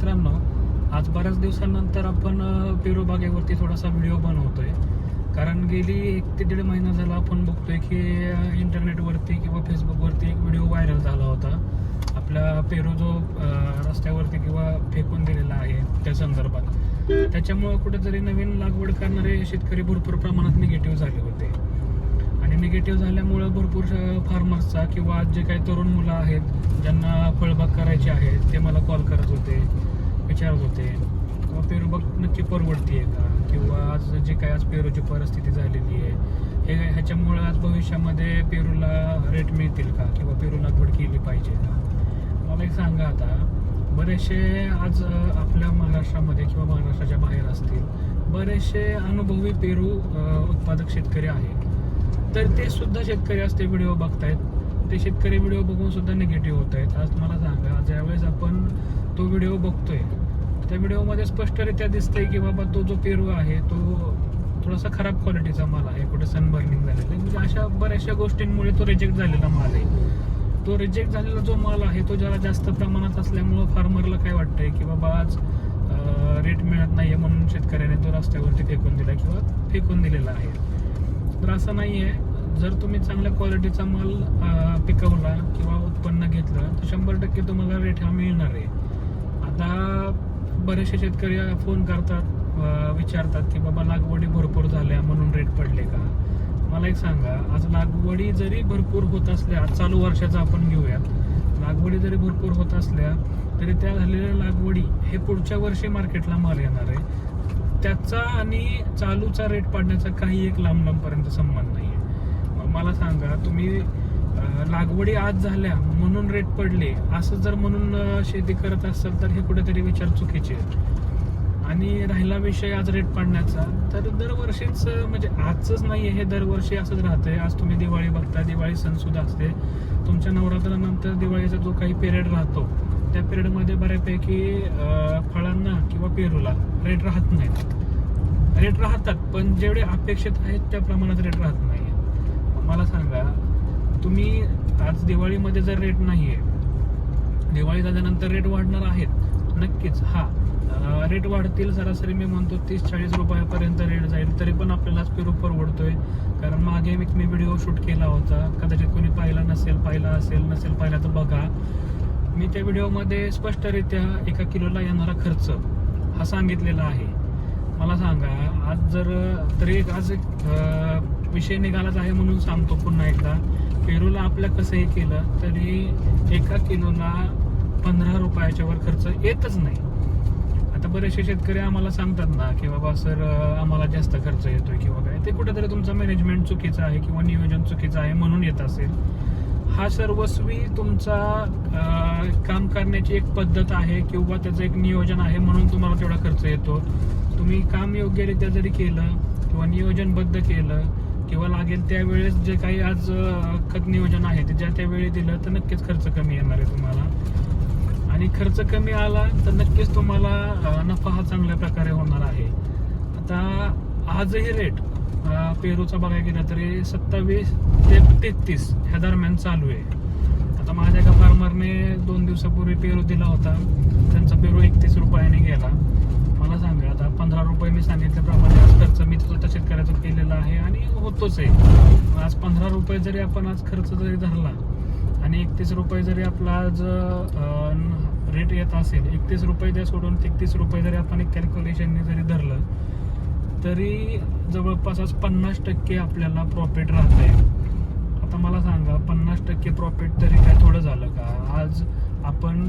मित्रांनो आज बऱ्याच दिवसानंतर आपण पेरू बागेवरती थोडासा व्हिडिओ बनवतोय. कारण गेली एक ते दीड महिना झाला आपण बघतोय की इंटरनेटवरती किंवा फेसबुकवरती एक व्हिडिओ व्हायरल झाला होता. आपला पेरू जो रस्त्यावरती किंवा फेकून दिलेला आहे त्या संदर्भात. त्याच्यामुळं कुठेतरी नवीन लागवड करणारे शेतकरी भरपूर प्रमाणात निगेटिव्ह झाले होते. आणि निगेटिव्ह झाल्यामुळं भरपूर फार्मर्सचा किंवा आज जे काही तरुण मुलं आहेत ज्यांना फळबाग करायची आहे ते मला कॉल करत होते. विचारत होते. किंवा पेरूबाग नक्की परवडती आहे का? किंवा आज जे काय आज पेरूची परिस्थिती झालेली आहे हे ह्याच्यामुळे आज भविष्यामध्ये पेरूला रेट मिळतील का? किंवा पेरू लागवड केली पाहिजे का? मला एक सांगा आता. बरेचसे आज आपल्या महाराष्ट्रामध्ये किंवा महाराष्ट्राच्या बाहेर असतील बरेचसे अनुभवी पेरू उत्पादक शेतकरी आहेत. तर ते सुद्धा शेतकरी आज ते व्हिडिओ बघतायत. ते शेतकरी व्हिडिओ बघून सुद्धा निगेटिव्ह होत आहेत आज मला सांगा ज्यावेळेस आपण तो व्हिडिओ बघतोय त्या व्हिडिओमध्ये स्पष्टरित्या दिसतंय की बाबा तो जो पेरू आहे तो थोडासा खराब क्वालिटीचा माल आहे. कुठे सनबर्निंग झालेलं आहे. म्हणजे अशा बऱ्याचशा गोष्टींमुळे तो रिजेक्ट झालेला माल आहे. तो रिजेक्ट झालेला जो माल आहे तो जरा जास्त प्रमाणात असल्यामुळं फार्मरला काय वाटतंय की बाबा आज रेट मिळत नाही आहे म्हणून शेतकऱ्याने तो रस्त्यावरती फेकून दिला किंवा फेकून दिलेला आहे. तर असं नाही आहे जर तुम्ही चांगल्या क्वालिटीचा माल पिकवला किंवा उत्पन्न घेतलं तर शंभर टक्के तुम्हाला रेट हा मिळणार आहे. आता बरेचसे शेतकरी फोन करतात विचारतात की बाबा लागवडी भरपूर झाल्या म्हणून रेट पडले का? मला एक सांगा आज लागवडी जरी भरपूर होत असल्या आज चालू वर्षाचा आपण घेऊयात. लागवडी जरी भरपूर होत असल्या तरी त्या झालेल्या लागवडी हे पुढच्या वर्षी मार्केटला माल येणार आहे. त्याचा आणि चालूचा रेट पाडण्याचा काही एक लांब लांबपर्यंत संबंध नाही आहे मला सांगा तुम्ही लागवडी आज झाल्या म्हणून रेट पडले. असं जर म्हणून शेती करत असाल तर हे कुठेतरी विचार चुकीचे आहेत. आणि राहिला विषय आज रेट पाडण्याचा तर दरवर्षीच म्हणजे आजच नाही हे दरवर्षी असंच राहतंय. आज तुम्ही दिवाळी बघता दिवाळी सण सुद्धा असते. तुमच्या नवरात्रानंतर दिवाळीचा जो काही पिरियड राहतो त्या पिरियडमध्ये बऱ्यापैकी फळांना किंवा पेरूला रेट राहत नाहीत. रेट राहतात पण जेवढे अपेक्षित आहेत त्या प्रमाणात रेट राहत नाही मला सांगा तुम्ही आज दिवाळीमध्ये जर रेट नाही आहे दिवाळी झाल्यानंतर रेट वाढणार आहेत नक्कीच हा. रेट वाढतील सरासरी मी म्हणतो तीस चाळीस रुपयापर्यंत रेट जाईल तरी पण आपल्याला पेरू परवडतोय कारण मागे मी मी व्हिडिओ शूट केला होता कदाचित कोणी पाहिला नसेल पाहिला असेल नसेल पाहिला तर बघा. मी त्या व्हिडिओमध्ये स्पष्टरित्या एका किलोला येणारा खर्च हा सांगितलेला आहे. मला सांगा आज जर तरी एक आज एक विषय निघालाच आहे म्हणून सांगतो पुन्हा एकदा. पेरूला आपल्या कसंही केलं तरी एका किलोला पंधरा रुपयाच्या वर खर्च येतच नाही. आता बरेचसे शेतकरी आम्हाला सांगतात ना की बाबा सर आम्हाला जास्त खर्च येतोय किंवा काय. ते कुठेतरी तुमचं मॅनेजमेंट चुकीचं आहे किंवा नियोजन चुकीचं आहे म्हणून येत असेल. हा सर्वस्वी तुमचा काम करण्याची एक पद्धत आहे किंवा त्याचं एक नियोजन आहे म्हणून तुम्हाला तेवढा खर्च येतो. तुम्ही काम योग्यरित्या जरी केलं किंवा नियोजनबद्ध केलं किंवा लागेल त्यावेळेस जे काही आज खत नियोजन आहे ते ज्या त्यावेळी दिलं तर नक्कीच खर्च कमी येणार आहे तुम्हाला. आणि खर्च कमी आला तर नक्कीच तुम्हाला नफा हा चांगल्या प्रकारे होणार आहे. आता आजही रेट पेरूचा बघायला गेला तरी सत्तावीस ते तेहतीस ह्या दरम्यान चालू आहे. आता माझ्या एका फार्मरने दोन दिवसापूर्वी पेरू दिला होता. त्यांचा पेरू एकतीस रुपयाने गेला. मला सांग मी सांगितल्याप्रमाणे आज खर्च मी स्वतः शेतकऱ्याचा केलेला आहे आणि होतोच आहे. आज पंधरा रुपये जरी आपण आज खर्च जरी धरला आणि एकतीस रुपये जरी आपला आज रेट येत असेल एकतीस रुपये द्या सोडून तेहतीस रुपये जरी आपण एक कॅल्क्युलेशनने जरी धरलं तरी जवळपास आज पन्नास टक्के आपल्याला प्रॉफिट राहत आहे आता मला सांगा पन्नास टक्के प्रॉफिट तरी काय थोडं झालं का? आज आपण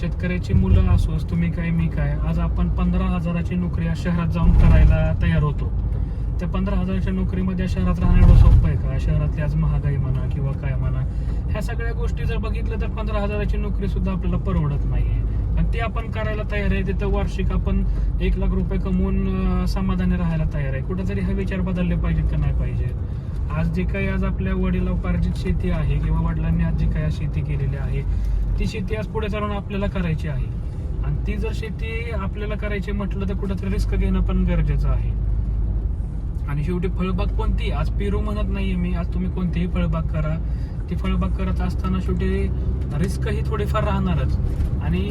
शेतकऱ्याची मुलं असोच तुम्ही काय मी काय? आज आपण पंधरा हजाराची नोकरी या शहरात जाऊन करायला तयार होतो. त्या पंधरा हजाराच्या नोकरीमध्ये शहरात राहणं एवढं सोपं आहे का? शहरातली आज महागाई म्हणा किंवा काय म्हणा ह्या सगळ्या गोष्टी जर बघितलं तर पंधरा हजाराची नोकरी सुद्धा आपल्याला परवडत नाहीये. आणि ती आपण करायला तयार आहे तिथं वार्षिक आपण एक लाख रुपये कमवून समाधानी राहायला तयार आहे. कुठेतरी हा विचार बदलले पाहिजेत का? नाही पाहिजेत. आज जे काही आज आपल्या वडिलोपार्जित शेती आहे किंवा वडिलांनी आज जी काही आज शेती केलेली आहे ती शेती आज पुढे चालून आपल्याला करायची आहे. आणि ती जर शेती आपल्याला करायची म्हटलं तर कुठंतरी रिस्क घेणं पण गरजेचं आहे. आणि शेवटी फळबाग कोणती? आज पेरू म्हणत नाहीये मी. आज तुम्ही कोणतीही फळबाग करा. ती फळबाग करत असताना शेवटी रिस्क ही थोडीफार राहणारच. आणि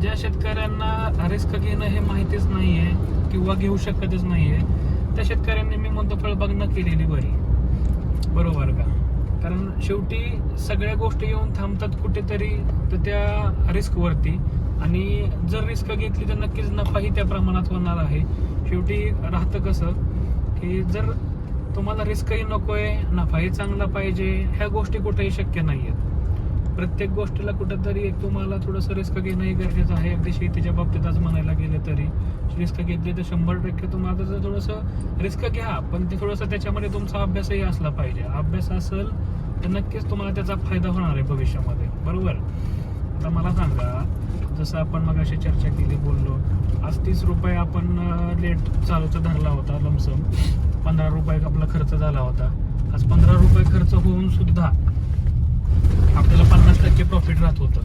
ज्या शेतकऱ्यांना रिस्क घेणं हे माहितीच नाहीये किंवा घेऊ शकतच नाहीये त्या शेतकऱ्यांनी मी म्हणतो फळबाग न केलेली बरी. बरोबर का? कारण शेवटी सगळ्या गोष्टी येऊन थांबतात कुठेतरी तर त्या रिस्कवरती आणि जर रिस्क घेतली तर नक्कीच नफाही त्या प्रमाणात होणार आहे. शेवटी राहतं कसं की जर तुम्हाला रिस्कही नको आहे नफाही चांगला पाहिजे ह्या गोष्टी कुठेही शक्य नाही आहेत प्रत्येक गोष्टीला कुठंतरी एक तुम्हाला थोडंसं रिस्क घेणंही गरजेचं आहे. अगदी शेतीच्या बाबतीत आज म्हणायला गेलं तरी. रिस्क घेतली तर शंभर टक्के तुम्हाला त्याचं थोडंसं रिस्क घ्या पण ते थोडंसं त्याच्यामध्ये तुमचा अभ्यासही असला पाहिजे. अभ्यास असेल तर नक्कीच तुम्हाला त्याचा फायदा होणार आहे भविष्यामध्ये. बरोबर? आता मला सांगा जसं आपण मग अशी चर्चा केली बोललो आज तीस रुपये आपण लेट चालूचा धरला होता लमसम पंधरा रुपये आपला खर्च झाला होता. आज पंधरा रुपये खर्च होऊन सुद्धा आपल्याला प्रॉफिट राहत होतं.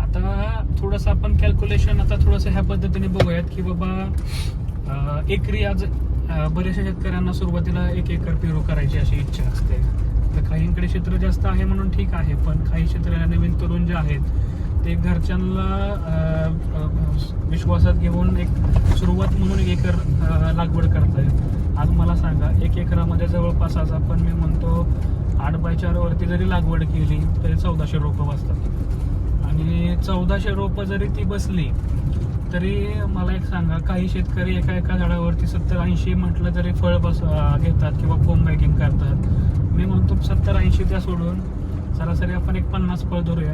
आता थोडंसं आपण कॅल्क्युलेशन आता थोडंसं ह्या पद्धतीने बघूयात की बाबा एकरी आज बऱ्याचशा शेतकऱ्यांना सुरुवातीला एक एकर पेरू करायची अशी इच्छा असते. तर काहींकडे क्षेत्र जास्त आहे म्हणून ठीक आहे पण काही क्षेत्र नवीन तरुण जे आहेत ते घरच्यांना विश्वासात घेऊन एक सुरुवात म्हणून एक एकर लागवड करतायत. आज मला सांगा एक एकरामध्ये जवळपास आज आपण मी म्हणतो आठ बाय चारवरती जरी लागवड केली तरी चौदाशे रोपं बसतात. आणि चौदाशे रोपं जरी ती बसली तरी मला एक सांगा काही शेतकरी एका एका झाडावरती सत्तर ऐंशी म्हटलं तरी फळ बस घेतात किंवा फोम बॅकिंग करतात. मी म्हणतो सत्तर ऐंशी त्या सोडून. सरासरी आपण एक पन्नास फळ धरूया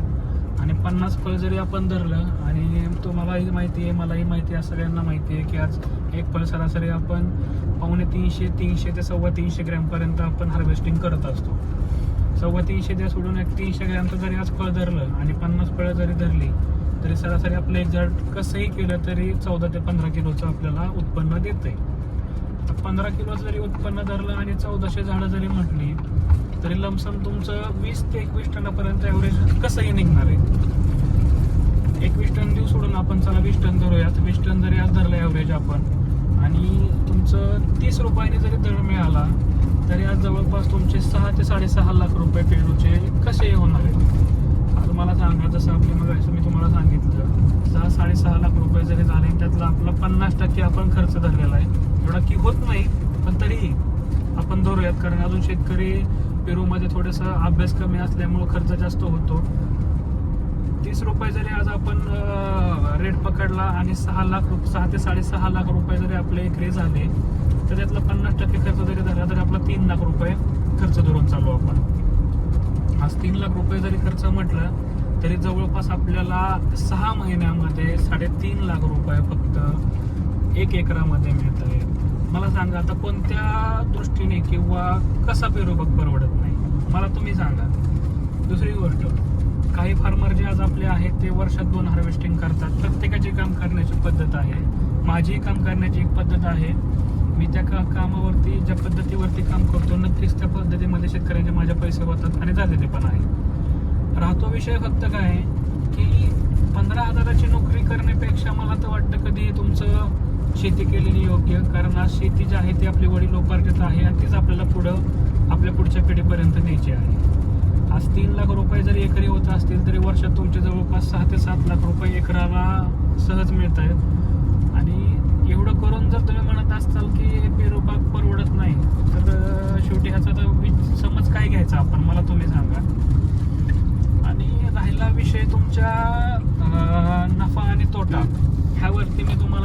आणि पन्नास फळ जरी आपण धरलं आणि तुम्हालाही माहिती आहे मलाही माहिती आहे सगळ्यांना माहिती आहे की आज एक फळ सरासरी आपण पावणे तीनशे तीनशे ते सव्वा तीनशे ग्रॅमपर्यंत आपण हार्वेस्टिंग करत असतो. सव्वा तीनशे त्या सोडून एक तीनशे ग्रॅमचं जरी आज फळ धरलं आणि पन्नास फळं जरी धरली तरी सरासरी आपलं एक झाड कसंही केलं तरी चौदा ते पंधरा किलोचं आपल्याला उत्पन्न देतं आहे पंधरा किलो जरी उत्पन्न धरलं आणि चौदाशे झाडं जरी म्हटली तरी लमसम तुमचं वीस ते एकवीस टनापर्यंत ॲव्हरेज कसंही निघणार आहे. एकवीस टन देऊ सोडून आपण चला वीस टन धरूयात. वीस टन जरी आज धरलं ॲव्हरेज आपण. आणि तुमचं तीस रुपयाने जरी दर मिळाला तरी आज जवळपास तुमचे सहा ते साडेसहा लाख रुपये पेरूचे कसे होणार आहेत? आज मला सांगा जसं आपली मग मी तुम्हाला सांगितलं सहा साडेसहा लाख रुपये जरी झाले त्यातला आपला पन्नास टक्के आपण खर्च धरलेला आहे. एवढा की होत नाही पण तरीही आपण धरूयात. कारण अजून शेतकरी पेरूमध्ये थोडंसं अभ्यास कमी असल्यामुळं खर्च जास्त होतो. तीस रुपये जरी आज आपण रेट पकडला आणि सहा लाख रुप सहा ते साडेसहा लाख रुपये जरी आपले एकरी झाले तर त्यातला पन्नास टक्के खर्च जरी झाला तरी आपला तीन लाख रुपये खर्च धरून चालू आपण. आज तीन लाख रुपये जरी खर्च म्हटलं तरी जवळपास आपल्याला सहा महिन्यामध्ये साडेतीन लाख रुपये फक्त एक एकरामध्ये मिळत आहे सांगा आता कोणत्या दृष्टीने किंवा कसा पेरोबग परवडत नाही? मला तुम्ही सांगा. दुसरी गोष्ट काही फार्मर जे आज आपले आहेत ते वर्षात दोन हार्वेस्टिंग करतात. प्रत्येकाची काम करण्याची पद्धत आहे. माझी काम करण्याची एक पद्धत आहे. मी त्या का कामावरती ज्या पद्धतीवरती काम करतो नक्कीच त्या पद्धतीमध्ये शेतकऱ्यांचे माझ्या पैसे होतात आणि झालेले पण आहे. राहतो विषय फक्त काय की पंधरा हजाराची नोकरी करण्यापेक्षा मला तर वाटतं कधी तुमचं शेती केलेली योग्य कारण आज शेती जी आहे ती आपली वडिलोपार्जित आहे आणि तीच आपल्याला पुढं आपल्या पुढच्या पिढीपर्यंत न्यायची आहे. आज तीन लाख रुपये जरी एकरी होत असतील तरी वर्षात तुमचे जवळपास सहा ते सात लाख रुपये एकराला सहज मिळत आहेत आणि एवढं करून जर तुम्ही म्हणत असाल की पेरूबाग परवडत नाही तर शेवटी ह्याचा तर समज काय घ्यायचा? आपण मला तुम्ही सांगा.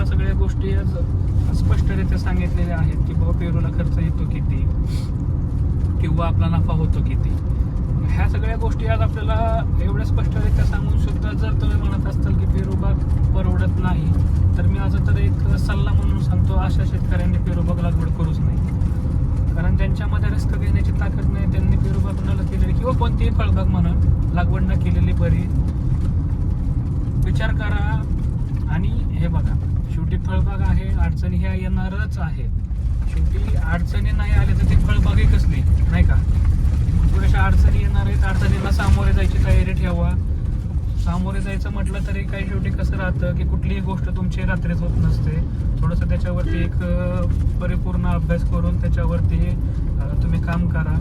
सगळ्या गोष्टी आज स्पष्टरित्या सांगितलेल्या आहेत की बाबा पेरूला खर्च येतो किती? किंवा आपला नफा होतो किती? ह्या सगळ्या गोष्टी आज आपल्याला एवढ्या स्पष्टरित्या सांगून सुद्धा जर तुम्ही म्हणत असाल की पेरूबाग परवडत नाही तर मी आज तर एक सल्ला म्हणून सांगतो अशा शेतकऱ्यांनी पेरूबाग लागवड करूच नाही कारण ज्यांच्यामध्ये रिस्क घेण्याची ताकद नाही त्यांनी पेरूबाग न केलेली किंवा कोणतीही फळबाग म्हणा लागवड न केलेली बरी. विचार करा आणि हे बघा. शेवटी फळबाग आहे अडचणी ह्या येणारच आहेत. शेवटी अडचणी नाही आल्या तर ती फळबागही कसली नाही का? थोड्याशा अडचणी येणार आहेत अडचणीला सामोरे जायची तयारी ठेवा. सामोरे जायचं म्हटलं तरी काही शेवटी कसं राहतं की कुठलीही गोष्ट तुमची रात्रीच होत नसते. थोडंसं त्याच्यावरती एक परिपूर्ण अभ्यास करून त्याच्यावरती तुम्ही काम करा.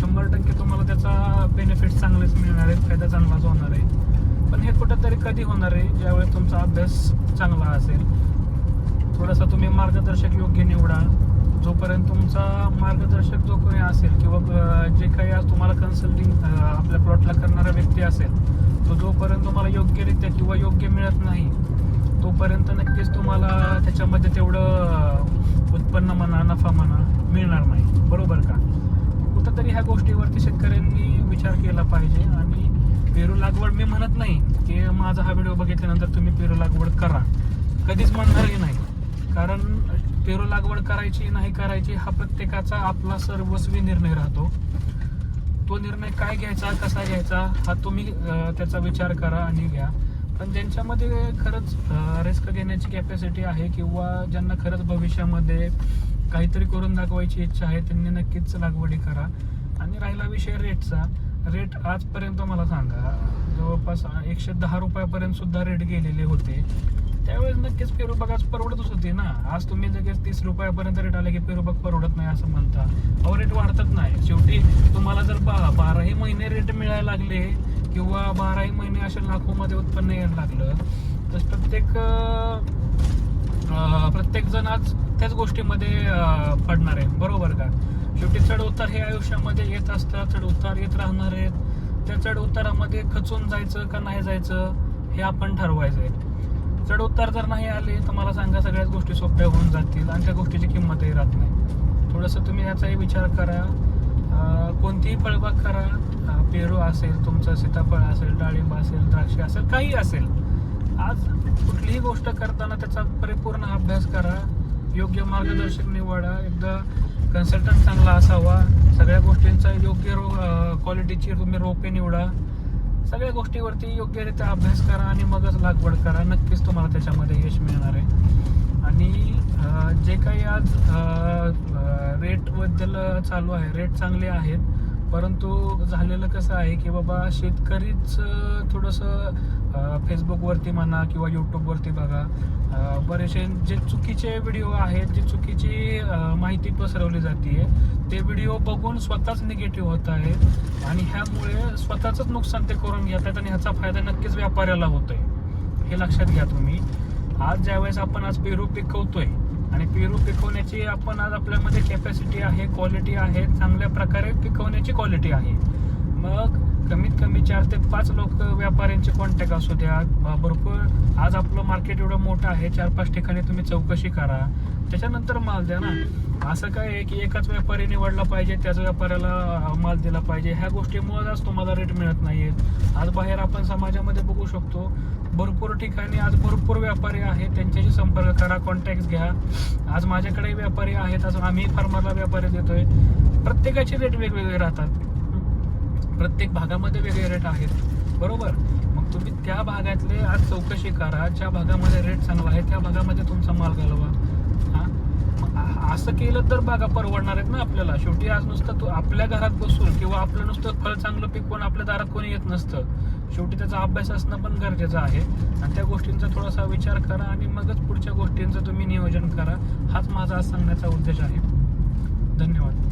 शंभर टक्के तुम्हाला त्याचा बेनिफिट चांगलेच मिळणार आहेत फायदा चांगलाच होणार आहे. पण हे कुठंतरी कधी होणार आहे ज्यावेळेस तुमचा अभ्यास चांगला असेल? थोडासा तुम्ही मार्गदर्शक योग्य निवडा. जोपर्यंत तुमचा मार्गदर्शक जो कोणी असेल किंवा जे काही आज तुम्हाला कन्सल्टिंग आपल्या प्लॉटला करणारा व्यक्ती असेल तो जोपर्यंत तुम्हाला योग्यरित्या किंवा योग्य मिळत नाही तोपर्यंत नक्कीच तुम्हाला त्याच्यामध्ये तेवढं उत्पन्न म्हणा नफा म्हणा मिळणार नाही. बरोबर का? कुठंतरी ह्या गोष्टीवरती शेतकऱ्यांनी विचार केला पाहिजे आणि पेरू लागवड मी म्हणत नाही की माझा हा व्हिडिओ बघितल्यानंतर तुम्ही पेरू लागवड करा. कधीच म्हणणारही नाही. कारण पेरू लागवड करायची नाही करायची हा प्रत्येकाचा आपला सर्वस्वी निर्णय राहतो. तो निर्णय काय घ्यायचा कसा घ्यायचा हा तुम्ही त्याचा विचार करा आणि घ्या. पण ज्यांच्यामध्ये खरंच रिस्क घेण्याची कॅपॅसिटी आहे किंवा ज्यांना खरंच भविष्यामध्ये काहीतरी करून दाखवायची इच्छा आहे त्यांनी नक्कीच लागवडी करा. आणि राहिला विषय रेटचा रेट आजपर्यंत मला सांगा जवळपास एकशे दहा रुपयापर्यंत सुद्धा रेट गेलेले होते. त्यावेळेस नक्कीच पेरूबाग आज परवडतच होती ना. आज तुम्ही लगेच तीस रुपयापर्यंत रेट आले की पेरूबाग परवडत नाही असं म्हणता. अहो रेट वाढतच नाही. शेवटी तुम्हाला जर बा बाराही महिने रेट मिळायला लागले किंवा बाराही महिने अशा लाखोमध्ये उत्पन्न यायला लागलं तर प्रत्येक प्रत्येकजण प्रत्येक जण आज त्याच गोष्टीमध्ये पडणार आहे. बरोबर का? शेवटी चढ उतार हे आयुष्यामध्ये येत असतात चढ उतार येत राहणार आहेत. त्या चढ उतारामध्ये खचून जायचं का नाही जायचं हे आपण ठरवायचं आहे. चढ उतार जर नाही आले तर मला सांगा सगळ्याच गोष्टी सोप्या होऊन जातील आणि त्या गोष्टीची किंमतही राहत नाही. थोडंसं तुम्ही याचाही विचार करा. कोणतीही फळबाग करा. पेरू असेल तुमचं सीताफळ असेल डाळिंब असेल द्राक्ष असेल काही असेल आज कुठलीही गोष्ट करताना त्याचा परिपूर्ण अभ्यास करा. योग्य मार्गदर्शक निवडा. एकदा कन्सल्टंट चांगला असावा. सगळ्या गोष्टींचा योग्य रो क्वालिटीची तुम्ही रोपे निवडा. सगळ्या गोष्टीवरती योग्यरित्या अभ्यास करा आणि मगच लागवड करा. नक्कीच तुम्हाला त्याच्यामध्ये यश मिळणार आहे. आणि जे काही आज रेटबद्दल चालू आहे रेट चांगले आहेत परंतु झालेलं कसं आहे की बाबा शेतकरीच थोडंसं फेसबुकवरती म्हणा किंवा यूट्यूबवरती बघा. बरेचसे जे चुकीचे व्हिडिओ आहेत जी चुकीची माहिती पसरवली जाते ते व्हिडिओ बघून स्वतःच निगेटिव्ह होत आहेत आणि ह्यामुळे स्वतःच नुकसान ते करून घेत आहेत आणि ह्याचा फायदा नक्कीच व्यापाऱ्याला होतोय. हे लक्षात घ्या तुम्ही. आज ज्यावेळेस आपण आज पेरू पिकवतोय आणि पेरू पिकवण्याची आपण आज आपल्यामध्ये कॅपॅसिटी आहे क्वालिटी आहे चांगल्या प्रकारे पिकवण्याची क्वालिटी आहे. मग कमीत कमी चार ते पाच लोक व्यापाऱ्यांचे कॉन्टॅक्ट असू द्या भरपूर. आज आपलं मार्केट एवढं मोठं आहे चार पाच ठिकाणी तुम्ही चौकशी करा. त्याच्यानंतर माल द्या ना. असं काय आहे की एकाच व्यापारी निवडला पाहिजे त्याच व्यापाऱ्याला माल दिला पाहिजे. ह्या गोष्टीमुळे आज तुम्हाला रेट मिळत नाहीयेत. आज बाहेर आपण समाजामध्ये बघू शकतो भरपूर ठिकाणी आज भरपूर व्यापारी आहेत. त्यांच्याशी संपर्क करा कॉन्टॅक्ट घ्या. आज माझ्याकडे व्यापारी आहेत आज आम्ही फार्मरला व्यापारी देतोय. प्रत्येकाचे रेट वेगवेगळे राहतात. प्रत्येक भागामध्ये वेगळे रेट आहेत. बरोबर? मग तुम्ही त्या भागातले आज चौकशी करा. ज्या भागामध्ये रेट चांगला आहे त्या भागामध्ये तुमचा माल घालवा. हा? मग असं केलं तर बागा परवडणार आहेत ना आपल्याला. शेवटी आज नुसतं तू आपल्या घरात बसून किंवा आपलं नुसतं फळ चांगलं पिकवून आपल्या दारात कोणी येत नसतं. शेवटी त्याचा अभ्यास असणं पण गरजेचं आहे. आणि त्या गोष्टींचा थोडासा विचार करा आणि मगच पुढच्या गोष्टींचं तुम्ही नियोजन करा. हाच माझा आज सांगण्याचा उद्देश आहे. धन्यवाद.